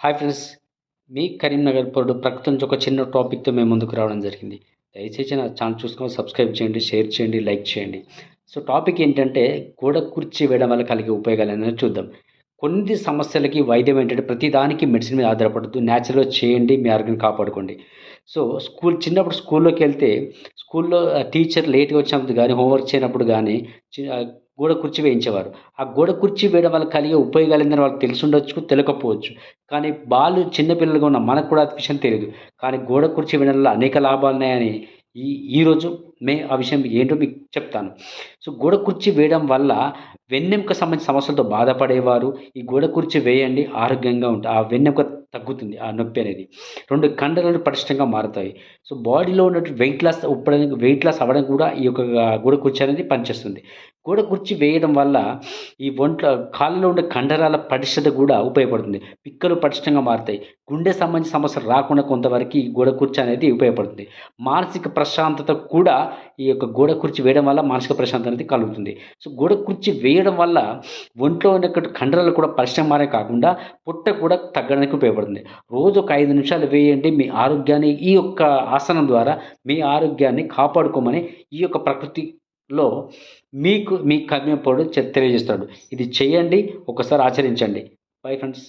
Hi friends మీ కరీంనగర్ పొరుడు ప్రకృతి నుంచి ఒక చిన్న టాపిక్తో మేము ముందుకు రావడం జరిగింది. దయచేసి నా ఛానల్ చూసుకొని సబ్స్క్రైబ్ చేయండి షేర్ చేయండి లైక్ చేయండి. సో టాపిక్ ఏంటంటే గోడ కుర్చీ వేయడం వల్ల కలిగే ఉపయోగాలు అనేది చూద్దాం. కొన్ని సమస్యలకి వైద్యం ఏంటంటే ప్రతిదానికి మెడిసిన్ మీద ఆధారపడద్దు న్యాచురల్గా చేయండి మీ ఆరోగ్యం కాపాడుకోండి. సో స్కూల్ చిన్నప్పుడు స్కూల్లోకి వెళ్తే స్కూల్లో టీచర్ లేట్గా వచ్చినప్పుడు కానీ హోంవర్క్ చేయనప్పుడు కానీ గోడ కుర్చీ వేయించేవారు. ఆ గోడ కుర్చీ వేయడం వల్ల కలిగే ఉపయోగాలు ఏంటని వాళ్ళకి తెలిసి ఉండొచ్చు తెలియకపోవచ్చు కానీ వాళ్ళు చిన్నపిల్లలుగా ఉన్న మనకు కూడా ఆ విషయం తెలియదు కానీ గోడ కుర్చీ వేయడం వల్ల అనేక లాభాలు ఉన్నాయని ఈ ఈరోజు మే ఆ విషయం ఏంటో మీకు చెప్తాను. సో గోడ కుర్చీ వేయడం వల్ల వెన్నెముక సంబంధించిన సమస్యలతో బాధపడేవారు. ఈ గోడ కుర్చీ వేయండి ఆరోగ్యంగా ఉంటారు ఆ వెన్నెముక తగ్గుతుంది ఆ నొప్పి అనేది. రెండు కండరాలు పటిష్టంగా మారుతాయి. సో బాడీలో ఉన్నట్టు వెయిట్ లాస్ ఉప్పడానికి వెయిట్ లాస్ అవ్వడం కూడా ఈ యొక్క గోడ కుర్చీ అనేది పనిచేస్తుంది. గూడ కుర్చీ వేయడం వల్ల ఈ ఒంట్లో కాళ్ళలో ఉండే కండరాల పటిష్టత కూడా ఉపయోగపడుతుంది. పిక్కలు పటిష్టంగా మారుతాయి. గుండె సంబంధించిన సమస్యలు రాకుండా కొంతవరకు ఈ గోడ కుర్చీ అనేది ఉపయోగపడుతుంది. మానసిక ప్రశాంతత కూడా ఈ యొక్క గోడ కుర్చీ వేయడం వల్ల మానసిక ప్రశాంతత అనేది కలుగుతుంది. సో గోడ కుర్చీ వేయడం వల్ల ఒంట్లో ఉన్న కండరాలు కూడా పరిశ్రమ మారే కాకుండా పుట్ట కూడా తగ్గడానికి ఉపయోగపడుతుంది. రోజు ఒక ఐదు నిమిషాలు వేయండి. మీ ఆరోగ్యాన్ని ఈ యొక్క ఆసనం ద్వారా మీ ఆరోగ్యాన్ని కాపాడుకోమని ఈ యొక్క ప్రకృతి లో మీకు మీ కర్మపడు తెలియజేస్తాడు. ఇది చేయండి ఒకసారి ఆచరించండి. Bye friends